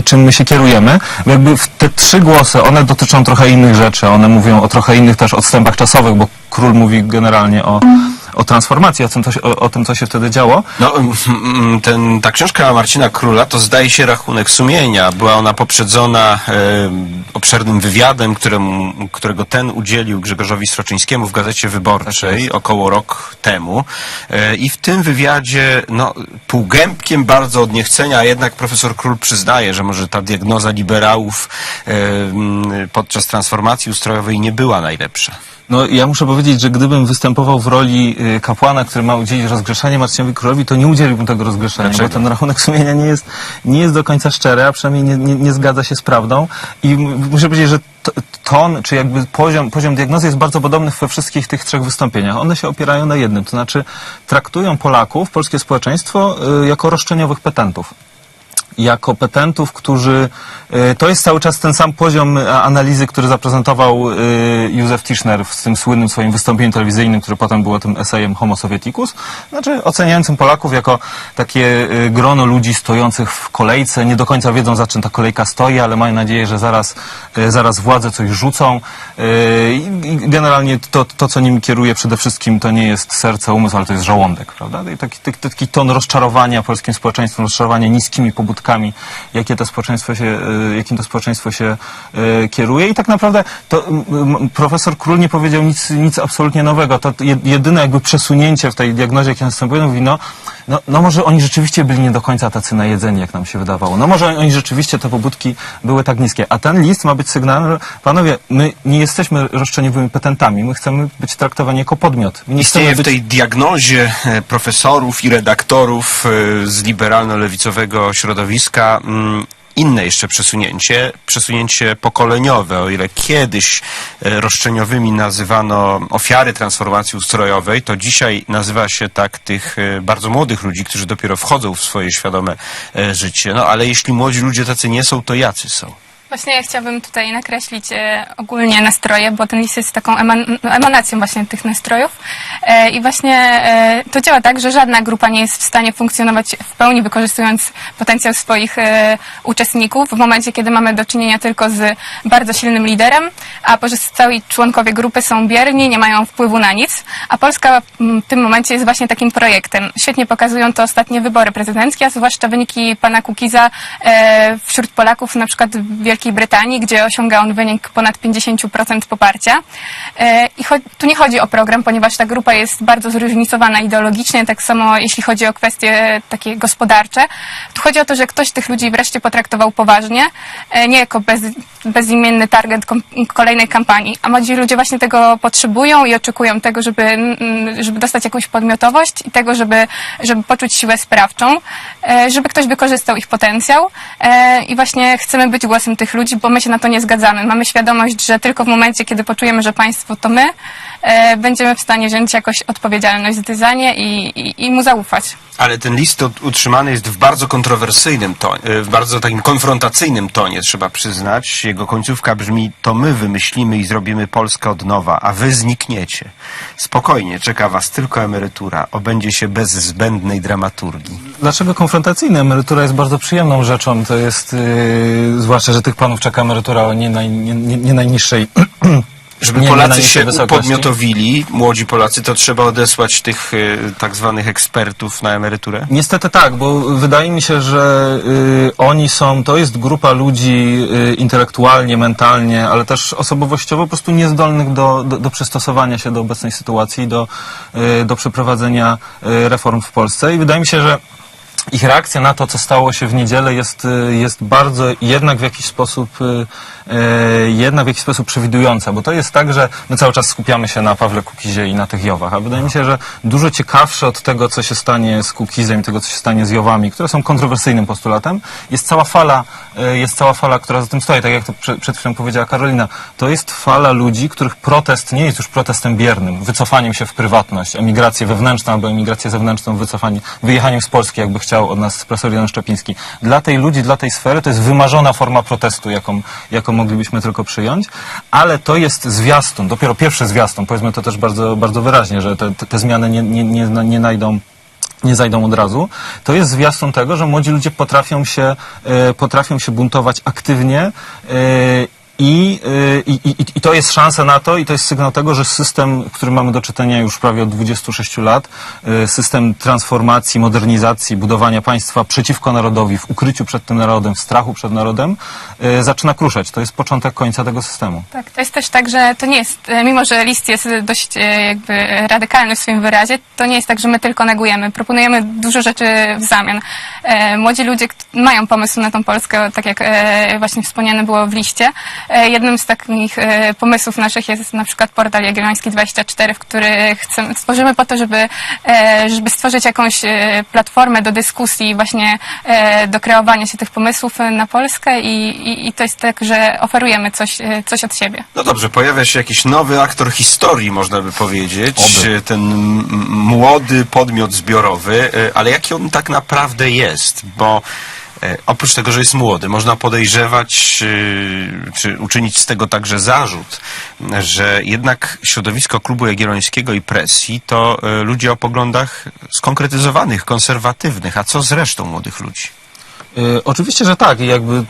e, czym my się kierujemy. Jakby te trzy głosy, one dotyczą trochę innych rzeczy, one mówią o trochę innych też odstępach czasowych, bo król mówi generalnie o, o transformacji, o tym, co się, o, o tym, co się wtedy działo. No, mm, mm, ten, ta książka Marcina Króla to zdaje się rachunek sumienia. Była ona poprzedzona e, obszernym wywiadem, któremu, którego ten udzielił Grzegorzowi Sroczyńskiemu w Gazecie Wyborczej około rok temu. E, I w tym wywiadzie, no, półgębkiem bardzo od niechcenia, a jednak profesor Król przyznaje, że może ta diagnoza liberałów e, podczas transformacji ustrojowej nie była najlepsza. No ja muszę powiedzieć, że gdybym występował w roli y, kapłana, który ma udzielić rozgrzeszenia Marcinowi Królowi, to nie udzieliłbym tego rozgrzeszenia, Dlaczego? bo ten rachunek sumienia nie jest, nie jest do końca szczery, a przynajmniej nie, nie, nie zgadza się z prawdą. I m- muszę powiedzieć, że t- ton, czy jakby poziom, poziom diagnozy jest bardzo podobny we wszystkich tych trzech wystąpieniach. One się opierają na jednym, to znaczy traktują Polaków, polskie społeczeństwo y, jako roszczeniowych petentów jako petentów, którzy... y, To jest cały czas ten sam poziom y, analizy, który zaprezentował y, Józef Tischner w tym słynnym swoim wystąpieniu telewizyjnym, które potem było tym esejem Homo Sovieticus. Znaczy oceniającym Polaków jako takie grono ludzi stojących w kolejce, nie do końca wiedzą za czym ta kolejka stoi, ale mają nadzieję, że zaraz, zaraz władze coś rzucą. I generalnie to, to, co nimi kieruje przede wszystkim, to nie jest serce, umysł, ale to jest żołądek, prawda? I taki, taki, taki ton rozczarowania polskim społeczeństwem, rozczarowania niskimi pobudkami, jakie to społeczeństwo się, y, jakim to społeczeństwo się y, kieruje. I tak naprawdę to profesor Król nie powiedział nic, nic absolutnie nowego. To je- jedyne jakby przesunięcie w tej diagnozie, jakie następuje, mówi, no, no, no może oni rzeczywiście byli nie do końca tacy najedzeni, jak nam się wydawało. No może oni rzeczywiście, te pobudki były tak niskie. A ten list ma być sygnałem, że panowie, my nie jesteśmy roszczeniowymi petentami, my chcemy być traktowani jako podmiot. My nie Istnieje chcemy w być... tej diagnozie e, profesorów i redaktorów e, z liberalno-lewicowego środowiska mm, inne jeszcze przesunięcie, przesunięcie pokoleniowe. O ile kiedyś e, roszczeniowymi nazywano ofiary transformacji ustrojowej, to dzisiaj nazywa się tak tych e, bardzo młodych ludzi, którzy dopiero wchodzą w swoje świadome e, życie. No ale jeśli młodzi ludzie tacy nie są, to jacy są? Właśnie ja chciałabym tutaj nakreślić e, ogólnie nastroje, bo ten list jest taką eman no, emanacją właśnie tych nastrojów. E, I właśnie e, to działa tak, że żadna grupa nie jest w stanie funkcjonować w pełni wykorzystując potencjał swoich uczestników w momencie, kiedy mamy do czynienia tylko z bardzo silnym liderem, a pozostali członkowie grupy są bierni, nie mają wpływu na nic. A Polska w tym momencie jest właśnie takim projektem. Świetnie pokazują to ostatnie wybory prezydenckie, a zwłaszcza wyniki pana Kukiza wśród Polaków, na przykład w Wielkiej Brytanii, gdzie osiąga on wynik ponad 50% poparcia. E, I tu nie chodzi o program, ponieważ ta grupa jest bardzo zróżnicowana ideologicznie, tak samo jeśli chodzi o kwestie takie gospodarcze. Tu chodzi o to, że ktoś tych ludzi wreszcie potraktował poważnie, e, nie jako bez, bezimienny target kolejnej kampanii. A młodzi ludzie właśnie tego potrzebują i oczekują tego, żeby, żeby dostać jakąś podmiotowość i tego, żeby, żeby poczuć siłę sprawczą, e, żeby ktoś wykorzystał ich potencjał. E, I właśnie chcemy być głosem tych ludzi, bo my się na to nie zgadzamy. Mamy świadomość, że tylko w momencie, kiedy poczujemy, że państwo to my, e, będziemy w stanie wziąć jakoś odpowiedzialność za dyzanie i, i, i mu zaufać. Ale ten list utrzymany jest w bardzo kontrowersyjnym tonie, w bardzo takim konfrontacyjnym tonie, trzeba przyznać. Jego końcówka brzmi, to my wymyślimy i zrobimy Polskę od nowa, a wy znikniecie. Spokojnie, czeka was tylko emerytura, obędzie się bez zbędnej dramaturgii. Dlaczego konfrontacyjna? Emerytura jest bardzo przyjemną rzeczą. To jest, yy, zwłaszcza, że tych panów czeka emerytura o nie, naj, nie, nie, nie najniższej. Żeby nie, nie Polacy najniższej się wysokości. upodmiotowili, młodzi Polacy, to trzeba odesłać tych y, tak zwanych ekspertów na emeryturę? Niestety tak, bo wydaje mi się, że y, oni są, to jest grupa ludzi y, intelektualnie, mentalnie, ale też osobowościowo po prostu niezdolnych do, do, do przystosowania się do obecnej sytuacji, do, y, do przeprowadzenia y, reform w Polsce. I wydaje mi się, że ich reakcja na to, co stało się w niedzielę jest, y, jest bardzo jednak w jakiś sposób y, y, jednak w jakiś sposób przewidująca, bo to jest tak, że my cały czas skupiamy się na Pawle Kukizie i na tych Jowach, a wydaje mi się, że dużo ciekawsze od tego, co się stanie z Kukizem i tego, co się stanie z Jowami, które są kontrowersyjnym postulatem, jest cała fala, jest cała fala, która za tym stoi, tak jak to prze, przed chwilą powiedziała Karolina. To jest fala ludzi, których protest nie jest już protestem biernym, wycofaniem się w prywatność, emigrację wewnętrzną albo emigrację zewnętrzną, wycofanie, wyjechaniem z Polski, jakby chciał od nas profesor Jan Szczepiński. Dla tej ludzi, dla tej sfery to jest wymarzona forma protestu, jaką, jaką moglibyśmy tylko przyjąć, ale to jest zwiastun, dopiero pierwszy zwiastun, powiedzmy to też bardzo, bardzo wyraźnie, że te, te, zmiany nie, nie, nie, nie najdą nie zajdą od razu, to jest zwiastun tego, że młodzi ludzie potrafią się, e, potrafią się buntować aktywnie e, i, e, i, i, i to jest szansa na to i to jest sygnał tego, że system, w którym mamy do czynienia już prawie od 26 lat, e, system transformacji, modernizacji, budowania państwa przeciwko narodowi, w ukryciu przed tym narodem, w strachu przed narodem, e, zaczyna kruszać. To jest początek końca tego systemu. Tak, to jest też tak, że to nie jest, mimo że list jest dość jakby radykalny w swoim wyrazie, to nie jest tak, że my tylko negujemy. Proponujemy dużo rzeczy w zamian. Młodzi ludzie mają pomysł na tą Polskę, tak jak właśnie wspomniane było w liście. E, Jednym z takich e, pomysłów naszych jest na przykład portal Jagielloński 24, w który chcemy, stworzymy po to, żeby, e, żeby stworzyć jakąś platformę do dyskusji, właśnie do kreowania się tych pomysłów na Polskę i, i, i to jest tak, że oferujemy coś, coś od siebie. No dobrze, pojawia się jakiś nowy aktor historii, można by powiedzieć. Oby. Ten młody podmiot zbiorowy, ale jaki on tak naprawdę jest? Bo oprócz tego, że jest młody, można podejrzewać, e, czy uczynić z tego także zarzut, że jednak środowisko klubu jagiellońskiego i presji to e, ludzie o poglądach skonkretyzowanych, konserwatywnych. A co z resztą młodych ludzi? Y, Oczywiście, że tak. Jakby y,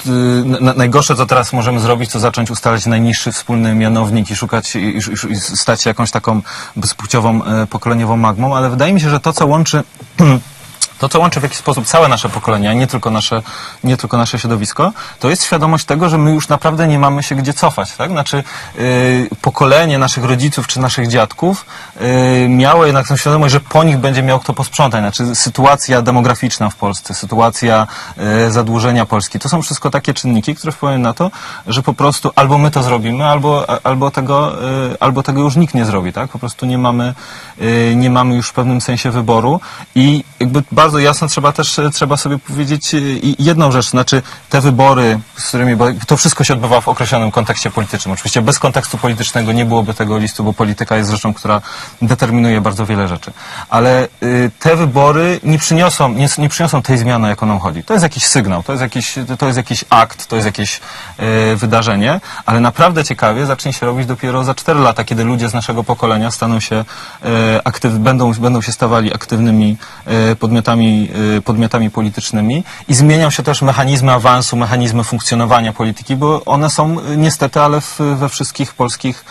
na, najgorsze, co teraz możemy zrobić, to zacząć ustalać najniższy wspólny mianownik i szukać i, i- i stać się jakąś taką bezpłciową, e, pokoleniową magmą, ale wydaje mi się, że to, co łączy to, co łączy w jakiś sposób całe nasze pokolenie, a nie tylko nasze, nie tylko nasze środowisko, to jest świadomość tego, że my już naprawdę nie mamy się gdzie cofać. Tak? Znaczy, yy, pokolenie naszych rodziców czy naszych dziadków yy, miało jednak tę świadomość, że po nich będzie miał kto posprzątać. Znaczy, sytuacja demograficzna w Polsce, sytuacja yy, zadłużenia Polski, to są wszystko takie czynniki, które wpływają na to, że po prostu albo my to zrobimy, albo, albo, tego, yy, albo tego już nikt nie zrobi. Tak? Po prostu nie mamy, yy, nie mamy już w pewnym sensie wyboru i jakby bardzo jasno trzeba też e, trzeba sobie powiedzieć e, jedną rzecz, znaczy te wybory, z którymi, to wszystko się odbywa w określonym kontekście politycznym. Oczywiście bez kontekstu politycznego nie byłoby tego listu, bo polityka jest rzeczą, która determinuje bardzo wiele rzeczy. Ale y, te wybory nie przyniosą, nie, nie przyniosą tej zmiany, o nam chodzi. To jest jakiś sygnał, to jest jakiś, to jest jakiś akt, to jest jakieś wydarzenie, ale naprawdę ciekawie zacznie się robić dopiero za 4 lata, kiedy ludzie z naszego pokolenia staną się aktyw, będą, będą się stawali aktywnymi podmiotami, y, podmiotami politycznymi i zmienią się też mechanizmy awansu, mechanizmy funkcjonowania polityki, bo one są y, niestety, ale w, we wszystkich polskich,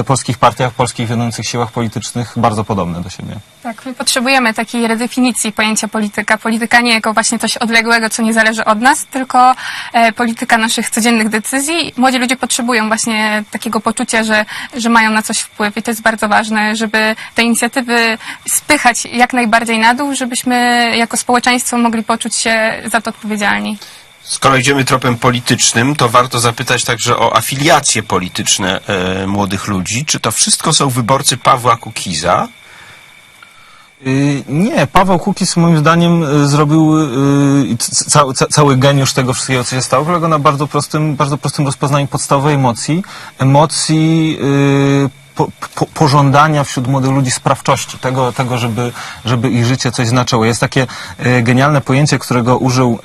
y, polskich partiach, polskich wiodących siłach politycznych bardzo podobne do siebie. Tak, my potrzebujemy takiej redefinicji pojęcia polityka. Polityka nie jako właśnie coś odległego, co nie zależy od nas, tylko e, polityka naszych codziennych decyzji. Młodzi ludzie potrzebują właśnie takiego poczucia, że, że mają na coś wpływ i to jest bardzo ważne, żeby te inicjatywy spychać jak najbardziej na dół, żebyśmy jako społeczeństwo mogli poczuć się za to odpowiedzialni. Skoro idziemy tropem politycznym, to warto zapytać także o afiliacje polityczne e, młodych ludzi. Czy to wszystko są wyborcy Pawła Kukiza? Y, Nie, Paweł Kukiz moim zdaniem y, zrobił y, c- ca, ca, cały geniusz tego wszystkiego, co się stało, polega na bardzo prostym, bardzo prostym rozpoznaniu podstawowej emocji, emocji y, po, po, pożądania wśród młodych ludzi sprawczości, tego, tego żeby, żeby ich życie coś znaczyło. Jest takie y, genialne pojęcie, którego użył,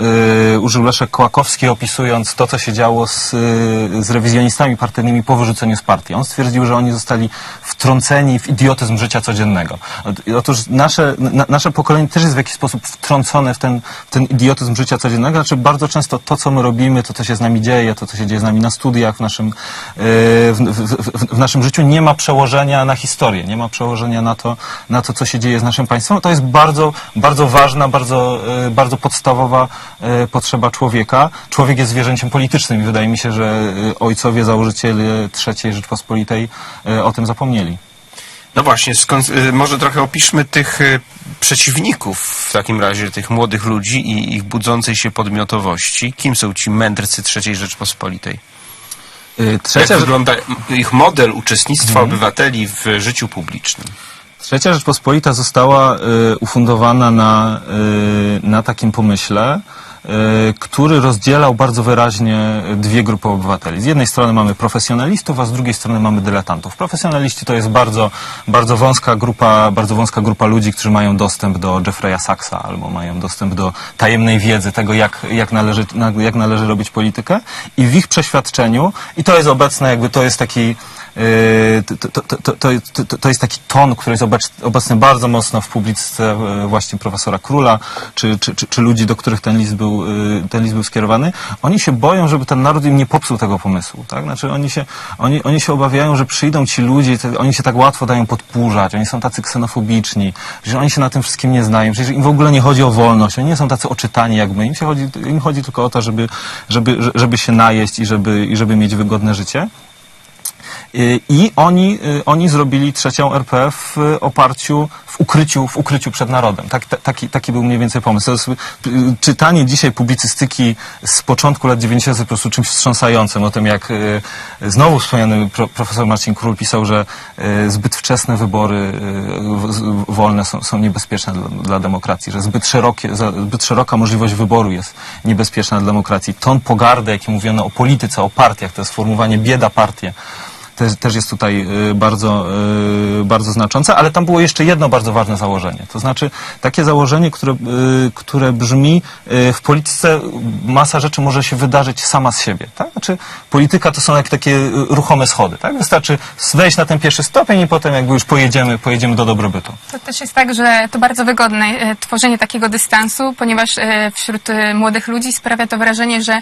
y, użył Leszek Kołakowski, opisując to, co się działo z, y, z rewizjonistami partyjnymi po wyrzuceniu z partii. On stwierdził, że oni zostali wtrąceni w idiotyzm życia codziennego. Ot- Otóż nasze, na, nasze pokolenie też jest w jakiś sposób wtrącone w ten, ten idiotyzm życia codziennego. Znaczy bardzo często to, co my robimy, to, co się z nami dzieje, to, co się dzieje z nami na studiach, w naszym, w, w, w, w naszym życiu, nie ma przełożenia na historię, nie ma przełożenia na to, na to, co się dzieje z naszym państwem. To jest bardzo, bardzo ważna, bardzo, yy, bardzo podstawowa yy, potrzeba człowieka. Człowiek jest zwierzęciem politycznym i wydaje mi się, że yy, ojcowie, założyciele III Rzeczpospolitej o tym zapomnieli. No właśnie, skąd, może trochę opiszmy tych przeciwników w takim razie, tych młodych ludzi i ich budzącej się podmiotowości. Kim są ci mędrcy III Rzeczpospolitej? Jak Trzecia, wygląda ich model uczestnictwa obywateli w życiu publicznym? Trzecia Rzeczpospolita została y, ufundowana na, y, na takim pomyśle, który rozdzielał bardzo wyraźnie dwie grupy obywateli. Z jednej strony mamy profesjonalistów, a z drugiej strony mamy dyletantów. Profesjonaliści to jest bardzo, bardzo wąska grupa, bardzo wąska grupa ludzi, którzy mają dostęp do Jeffreya Sachsa albo mają dostęp do tajemnej wiedzy tego, jak, jak, należy, na- jak należy robić politykę i w ich przeświadczeniu, i to jest obecne, jakby to jest taki to, to, to, to, to, jest taki ton, który jest obec, obecny bardzo mocno w publicyce e, właśnie profesora Króla, czy, czy, czy, czy ludzi, do których ten list, był, yy, ten list był skierowany. Oni się boją, żeby ten naród im nie popsuł tego pomysłu. Tak? Znaczy oni się, oni, oni się obawiają, że przyjdą ci ludzie, oni się tak łatwo dają podpurzać, oni są tacy ksenofobiczni, że oni się na tym wszystkim nie znają, przecież im w ogóle nie chodzi o wolność, oni nie są tacy oczytani jak my, im, się chodzi, im chodzi tylko o to, żeby, żeby, żeby się najeść i żeby, i żeby mieć wygodne życie. I oni, y, oni zrobili trzecią RP w y, oparciu, w ukryciu, w ukryciu przed narodem. Tak, ta- taki, taki był mniej więcej pomysł. Y, czytanie dzisiaj publicystyki z początku lat 90. jest po prostu czymś wstrząsającym. O tym, jak znowu wspomniany pro, profesor Marcin Król pisał, że zbyt wczesne wybory wolne są, są niebezpieczne dla, dla demokracji, że zbyt, szerokie, zbyt szeroka możliwość wyboru jest niebezpieczna dla demokracji. Ton pogardy, jaki mówiono o polityce, o partiach, to jest sformułowanie bieda partie też, jest tutaj y, bardzo, y, bardzo znaczące, ale tam było jeszcze jedno bardzo ważne założenie. To znaczy takie założenie, które, y, które brzmi w polityce masa rzeczy może się wydarzyć sama z siebie. Tak? Znaczy polityka to są jak takie ruchome schody. Tak? Wystarczy wejść na ten pierwszy stopień i potem jakby już pojedziemy, pojedziemy do dobrobytu. To też jest tak, że to bardzo wygodne tworzenie takiego dystansu, ponieważ wśród młodych ludzi sprawia to wrażenie, że,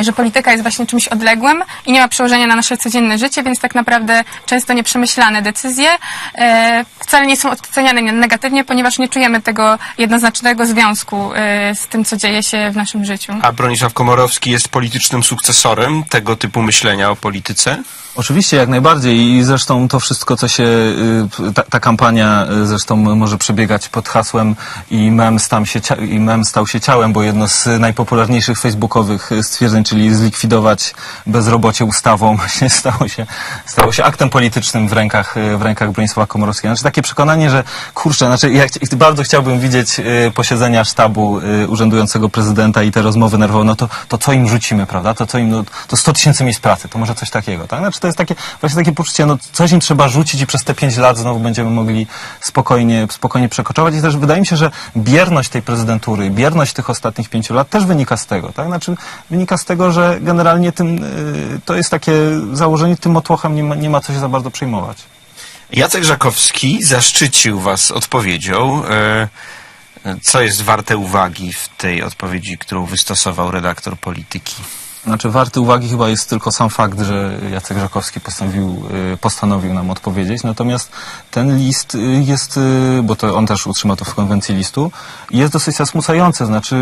że polityka jest właśnie czymś odległym i nie ma przełożenia na nasze codzienne życie, więc tak naprawdę często nieprzemyślane decyzje e, wcale nie są oceniane negatywnie, ponieważ nie czujemy tego jednoznacznego związku e, z tym, co dzieje się w naszym życiu. A Bronisław Komorowski jest politycznym sukcesorem tego typu myślenia o polityce? Oczywiście, jak najbardziej i zresztą to wszystko, co się, y, ta, ta kampania y, zresztą może przebiegać pod hasłem i mem, stam się, i mem stał się ciałem, bo jedno z najpopularniejszych facebookowych stwierdzeń, czyli zlikwidować bezrobocie ustawą, właśnie stało się, stało się aktem politycznym w rękach, y, w rękach Bronisława Komorowskiego. Znaczy takie przekonanie, że kurczę, znaczy ja chci- bardzo chciałbym widzieć y, posiedzenia sztabu y, urzędującego prezydenta i te rozmowy nerwowe, no to, to co im rzucimy, prawda? To co im, no, to 100 tysięcy miejsc pracy, to może coś takiego, tak? Znaczy to jest takie, właśnie takie poczucie, no coś im trzeba rzucić i przez te 5 lat znowu będziemy mogli spokojnie, spokojnie przekoczować i też wydaje mi się, że bierność tej prezydentury, bierność tych ostatnich pięciu lat też wynika z tego, tak? Znaczy wynika z tego, że generalnie tym, y, to jest takie założenie, tym nie ma, nie ma co się za bardzo przejmować. Jacek Żakowski zaszczycił was odpowiedzią. E, Co jest warte uwagi w tej odpowiedzi, którą wystosował redaktor polityki? Znaczy warty uwagi chyba jest tylko sam fakt, że Jacek Żakowski postanowił, y, postanowił nam odpowiedzieć. Natomiast ten list y, jest, y, bo to on też utrzymał to w konwencji listu, jest dosyć zasmucający. Znaczy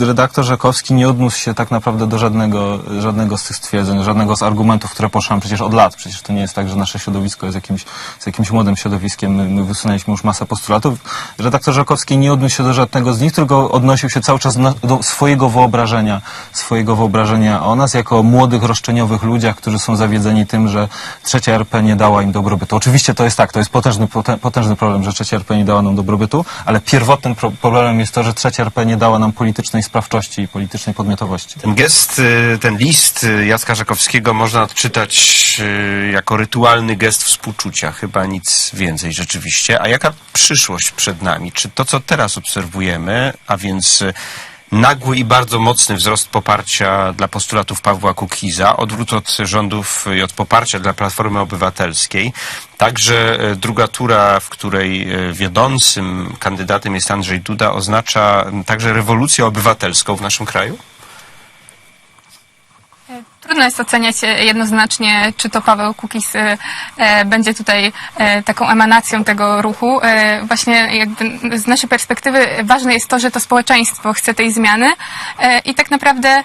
redaktor Żakowski nie odniósł się tak naprawdę do żadnego, żadnego z tych stwierdzeń, żadnego z argumentów, które poszłam przecież od lat. Przecież to nie jest tak, że nasze środowisko jest jakimś, jest jakimś młodym środowiskiem. My, my wysunęliśmy już masę postulatów. Redaktor Żakowski nie odniósł się do żadnego z nich, tylko odnosił się cały czas do swojego wyobrażenia, swojego wyobrażenia o nas jako o młodych, roszczeniowych ludziach, którzy są zawiedzeni tym, że trzecia RP nie dała im dobrobytu. Oczywiście to jest tak, to jest potężny, potę- potężny problem, że trzecia RP nie dała nam dobrobytu, ale pierwotnym pro- problemem jest to, że trzecia RP nie dała nam politycznej sprawczości i politycznej podmiotowości. Ten gest, y, ten list y, Jacka Żakowskiego można odczytać y, jako rytualny gest współczucia, chyba nic więcej rzeczywiście. A jaka przyszłość przed nami? Czy to, co teraz obserwujemy, a więc nagły i bardzo mocny wzrost poparcia dla postulatów Pawła Kukiza, odwrót od rządów i od poparcia dla Platformy Obywatelskiej, także y, druga tura, w której y, wiodącym kandydatem jest Andrzej Duda, oznacza także rewolucję obywatelską w naszym kraju? Trudno jest oceniać e, jednoznacznie, czy to Paweł Kukiz e, e, będzie tutaj taką emanacją tego ruchu. Właśnie jakby z naszej perspektywy ważne jest to, że to społeczeństwo chce tej zmiany i tak naprawdę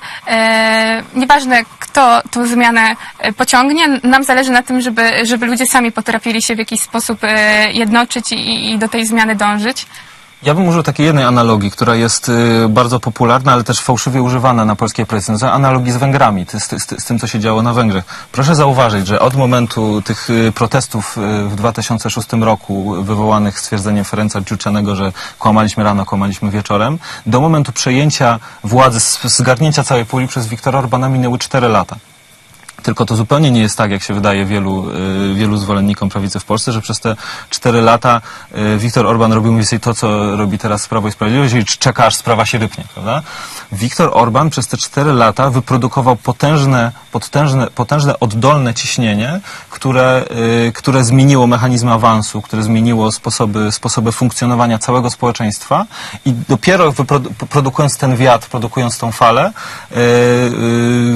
nieważne, kto tą zmianę pociągnie, nam zależy na tym, żeby, żeby ludzie sami potrafili się w jakiś sposób jednoczyć i, i do tej zmiany dążyć. Ja bym użył takiej jednej analogii, która jest y, bardzo popularna, ale też fałszywie używana na polskiej to analogii z Węgrami, z, z, tym, co się działo na Węgrzech. Proszę zauważyć, że od momentu tych y, protestów y, w 2006 roku wywołanych stwierdzeniem Ferenca Ciuczanego, że kłamaliśmy rano, kłamaliśmy wieczorem, do momentu przejęcia władzy, zgarnięcia całej puli przez Viktora Orbana minęły 4 lata. Tylko to zupełnie nie jest tak, jak się wydaje wielu, y, wielu zwolennikom prawicy w Polsce, że przez te cztery lata y, Viktor Orban robił mniej więcej to, co robi teraz Prawo i Sprawiedliwość i czeka, aż sprawa się rypnie, prawda? Orban przez te cztery lata wyprodukował potężne, potężne, potężne oddolne ciśnienie, które, y, które zmieniło mechanizmy awansu, które zmieniło sposoby, sposoby funkcjonowania całego społeczeństwa i dopiero produkując ten wiatr, produkując tą falę, y,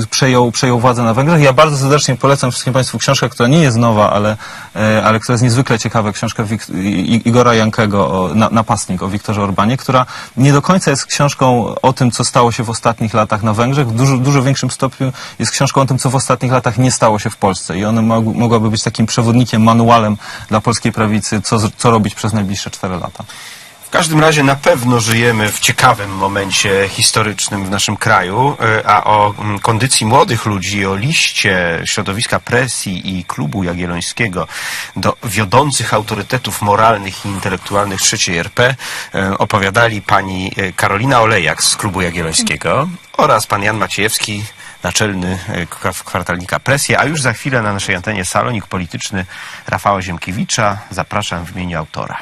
y, przejął, przejął władzę na Węgrzech. Ja bardzo serdecznie polecam wszystkim Państwu książkę, która nie jest nowa, ale, e, ale która jest niezwykle ciekawa, książkę Igora Jankego, o, na, Napastnik o Wiktorze Orbanie, która nie do końca jest książką o tym, co stało się w ostatnich latach na Węgrzech. W dużo, dużo większym stopniu jest książką o tym, co w ostatnich latach nie stało się w Polsce. I ona mog, mogłaby być takim przewodnikiem, manualem dla polskiej prawicy, co, co robić przez najbliższe cztery lata. W każdym razie na pewno żyjemy w ciekawym momencie historycznym w naszym kraju, e, a o mm, kondycji młodych ludzi, o liście środowiska presji i klubu jagiellońskiego do wiodących autorytetów moralnych i intelektualnych trzeciej RP e, opowiadali pani e, Karolina Olejak z klubu jagiellońskiego oraz pan Jan Maciejewski, naczelny kwa- kwartalnika Presję, a już za chwilę na naszej antenie salonik polityczny Rafała Ziemkiewicza. Zapraszam w imieniu autora.